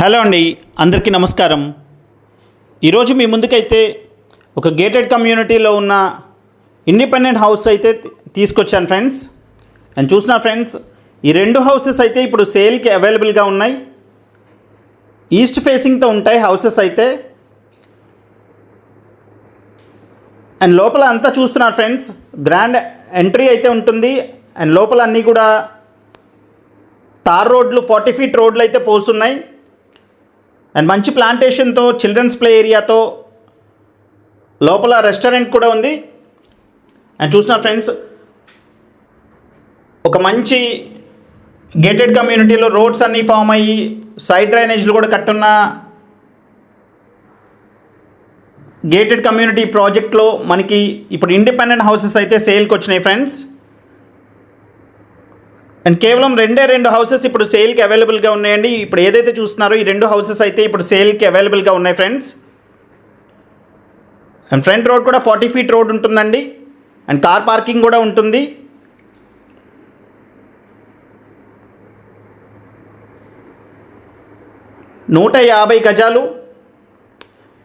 Hello అండి అందరికీ నమస్కారం. ఈరోజు మీ ముందుకైతే ఒక గేటెడ్ కమ్యూనిటీలో ఉన్న ఇండిపెండెంట్ హౌస్ అయితే తీసుకొచ్చాను ఫ్రెండ్స్. అండ్ చూసిన ఫ్రెండ్స్ ఈ రెండు హౌసెస్ అయితే ఇప్పుడు సేల్కి అవైలబుల్గా ఉన్నాయి. ఈస్ట్ ఫేసింగ్తో ఉంటాయి హౌసెస్ అయితే. అండ్ లోపల అంతా చూస్తున్నారు ఫ్రెండ్స్ గ్రాండ్ ఎంట్రీ అయితే ఉంటుంది. అండ్ లోపల అన్నీ కూడా తార్ రోడ్లు ఫార్టీ ఫీట్ రోడ్లు అయితే పోస్తున్నాయి. అండ్ మంచి ప్లాంటేషన్తో చిల్డ్రన్స్ ప్లే ఏరియాతో లోపల రెస్టారెంట్ కూడా ఉంది. అండ్ చూసిన ఫ్రెండ్స్ ఒక మంచి గేటెడ్ కమ్యూనిటీలో రోడ్స్ అన్నీ ఫామ్ అయ్యి సైడ్ డ్రైనేజ్లు కూడా కట్టున్న గేటెడ్ కమ్యూనిటీ ప్రాజెక్ట్లో మనకి ఇప్పుడు ఇండిపెండెంట్ హౌసెస్ అయితే సేల్కి వచ్చినాయి ఫ్రెండ్స్. అండ్ కేవలం రెండే రెండు హౌసెస్ ఇప్పుడు సేల్కి అవైలబుల్గా ఉన్నాయండి. ఇప్పుడు ఏదైతే చూస్తున్నారో ఈ రెండు హౌసెస్ అయితే ఇప్పుడు సేల్కి అవైలబుల్గా ఉన్నాయి ఫ్రెండ్స్. అండ్ ఫ్రంట్ రోడ్ కూడా ఫార్టీ ఫీట్ రోడ్ ఉంటుందండి. అండ్ కార్ పార్కింగ్ కూడా ఉంటుంది. నూట యాభై గజాలు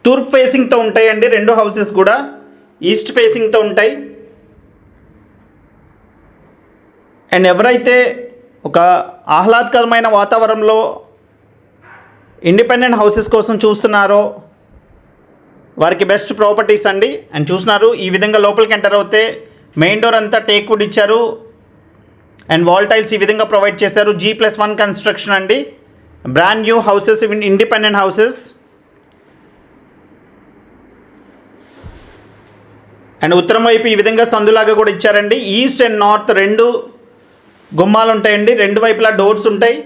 తూర్పు ఫేసింగ్తో ఉంటాయండి రెండు హౌసెస్ కూడా. ఈస్ట్ ఫేసింగ్తో ఉంటాయి. అండ్ ఎవరైతే ఒక ఆహ్లాదకరమైన వాతావరణంలో ఇండిపెండెంట్ హౌసెస్ కోసం చూస్తున్నారో వారికి బెస్ట్ ప్రాపర్టీస్ అండి. అండ్ చూస్తున్నారు ఈ విధంగా లోపలికి ఎంటర్ అవుతే మెయిన్ డోర్ అంతా టేక్ వుడ్ ఇచ్చారు. అండ్ వాల్ టైల్స్ ఈ విధంగా ప్రొవైడ్ చేశారు. జీ ప్లస్ వన్ కన్స్ట్రక్షన్ అండి. Brand new houses independent houses. And ఉత్తరం వైపు ఈ విధంగా సందులాగా కూడా ఇచ్చారండి. ఈస్ట్ అండ్ నార్త్ రెండు గుమ్మాలు ఉంటాయండి రెండు వైపులా డోర్స్ ఉంటాయి.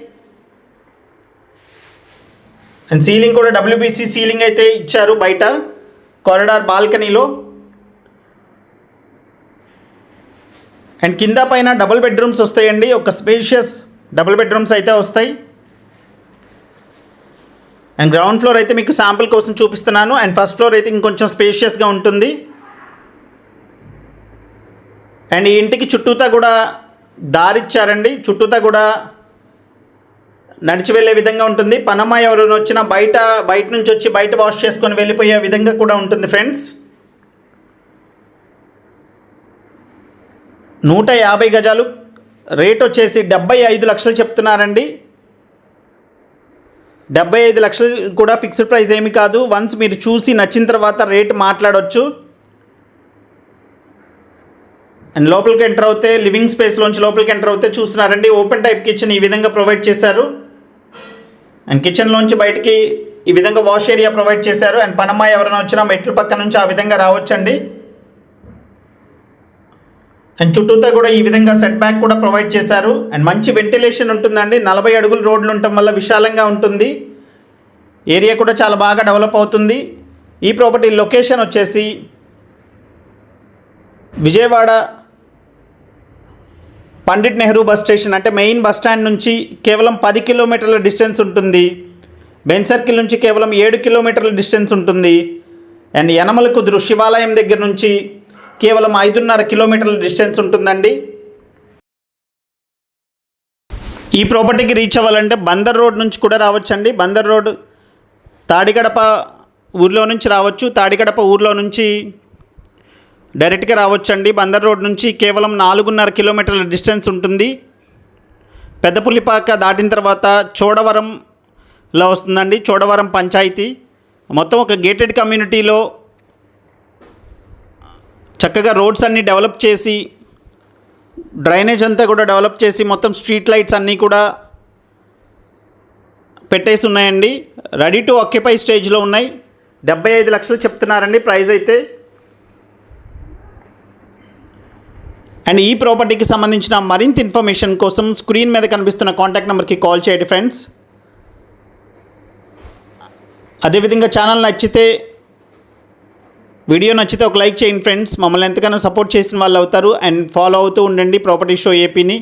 అండ్ సీలింగ్ కూడా డబ్ల్యూబీసీ సీలింగ్ అయితే ఇచ్చారు బయట కారిడార్ బాల్కనీలో. అండ్ కింద పైన డబుల్ బెడ్రూమ్స్ వస్తాయండి ఒక స్పేషియస్ డబుల్ బెడ్రూమ్స్ అయితే వస్తాయి. అండ్ గ్రౌండ్ ఫ్లోర్ అయితే మీకు శాంపుల్ కోసం చూపిస్తున్నాను అండ్ ఫస్ట్ ఫ్లోర్ అయితే ఇంకొంచెం స్పేషియస్గా ఉంటుంది. అండ్ ఈ ఇంటికి చుట్టూతా కూడా దారిచ్చారండి. చుట్టూతా కూడా నడిచి వెళ్ళే విధంగా ఉంటుంది. పనమ్మ ఎవరైనా వచ్చినా బయట బయట నుంచి వచ్చి బయట వాష్ చేసుకొని వెళ్ళిపోయే విధంగా కూడా ఉంటుంది ఫ్రెండ్స్. నూట యాభై గజాలు. రేట్ వచ్చేసి డెబ్బై ఐదు లక్షలు చెప్తున్నారండి. డెబ్బై ఐదు లక్షలు కూడా ఫిక్స్డ్ ప్రైస్ ఏమి కాదు. వన్స్ మీరు చూసి నచ్చిన తర్వాత రేట్ మాట్లాడవచ్చు అండ్ లోపలికి ఎంటర్ అవుతే లివింగ్ స్పేస్లోంచి లోపలికి ఎంటర్ అవుతే చూస్తున్నారండి ఓపెన్ టైప్ కిచెన్ ఈ విధంగా ప్రొవైడ్ చేశారు. అండ్ కిచెన్లోంచి బయటికి ఈ విధంగా వాష్ ఏరియా ప్రొవైడ్ చేశారు. అండ్ పనమ్మ ఎవరైనా వచ్చినా మెట్లు పక్క నుంచి ఆ విధంగా రావచ్చండి. అండ్ చుట్టూతో కూడా ఈ విధంగా సెట్ బ్యాక్ కూడా ప్రొవైడ్ చేశారు. అండ్ మంచి వెంటిలేషన్ ఉంటుందండి. నలభై అడుగులు రోడ్లు ఉండటం వల్ల విశాలంగా ఉంటుంది. ఏరియా కూడా చాలా బాగా డెవలప్ అవుతుంది. ఈ ప్రాపర్టీ లొకేషన్ వచ్చేసి విజయవాడ పండిట్ నెహ్రూ బస్ స్టేషన్ అంటే మెయిన్ బస్ స్టాండ్ నుంచి కేవలం పది కిలోమీటర్ల డిస్టెన్స్ ఉంటుంది. బెన్ సర్కిల్ నుంచి కేవలం ఏడు కిలోమీటర్ల డిస్టెన్స్ ఉంటుంది. అండ్ యనమల కుదురు శివాలయం దగ్గర నుంచి కేవలం ఐదున్నర కిలోమీటర్ల డిస్టెన్స్ ఉంటుందండి. ఈ ప్రాపర్టీకి రీచ్ అవ్వాలంటే బందర్ రోడ్ నుంచి కూడా రావచ్చండి. బందర్ రోడ్ తాడిగడప ఊర్లో నుంచి రావచ్చు. తాడిగడప ఊర్లో నుంచి డైరెక్ట్గా రావచ్చండి. బందర్ రోడ్ నుంచి కేవలం నాలుగున్నర కిలోమీటర్ల డిస్టెన్స్ ఉంటుంది. పెద్దపుల్లిపాక దాటిన తర్వాత చోడవరంలో వస్తుందండి. చోడవరం పంచాయతీ. మొత్తం ఒక గేటెడ్ కమ్యూనిటీలో చక్కగా రోడ్స్ అన్నీ డెవలప్ చేసి డ్రైనేజ్ అంతా కూడా డెవలప్ చేసి మొత్తం స్ట్రీట్ లైట్స్ అన్నీ కూడా పెట్టేసి ఉన్నాయండి. రెడీ టు ఆక్యుపై స్టేజ్లో ఉన్నాయి. డెబ్బై ఐదు లక్షలు చెప్తున్నారండి ప్రైస్ అయితే. అండ్ ఈ ప్రాపర్టీకి సంబంధించిన మరింత ఇన్ఫర్మేషన్ కోసం స్క్రీన్ మీద కనిపిస్తున్న కాంటాక్ట్ నెంబర్కి కాల్ చేయండి ఫ్రెండ్స్ అదేవిధంగా ఛానల్ నచ్చితే వీడియో నచ్చితే ఒక లైక్ చేయండి ఫ్రెండ్స్ మమ్మల్ని ఎంతగానో సపోర్ట్ చేసిన వాళ్ళు అవుతారు. అండ్ ఫాలో అవుతూ ఉండండి ప్రాపర్టీ షో ఏపీని